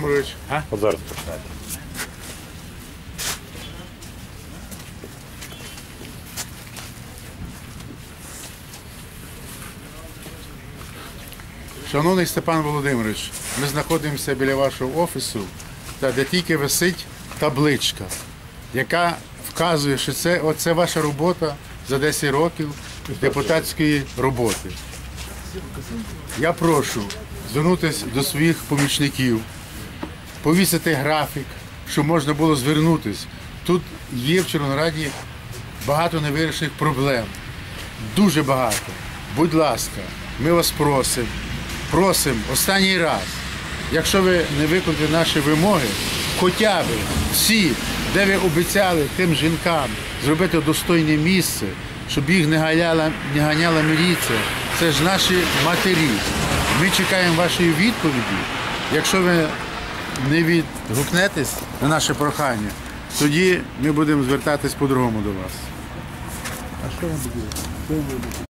Володимирович. А? От зараз почнете. Шановний Степан Володимирович, ми знаходимося біля вашого офісу, де тільки висить табличка, яка вказує, що це, оце ваша робота за 10 років депутатської роботи. Я прошу звернутися до своїх помічників, повісити графік, щоб можна було звернутися. Тут є в Червонораді багато невирішених проблем. Дуже багато. Будь ласка, ми вас просимо, просимо останній раз, якщо ви не виконаєте наші вимоги, хоча б всі, де ви обіцяли тим жінкам зробити достойне місце, щоб їх не ганяла, не ганяла міліція, це ж наші матері. Ми чекаємо вашої відповіді. Якщо ви не відгукнетесь на наше прохання, тоді ми будемо звертатись по-другому до вас. А що ви будете?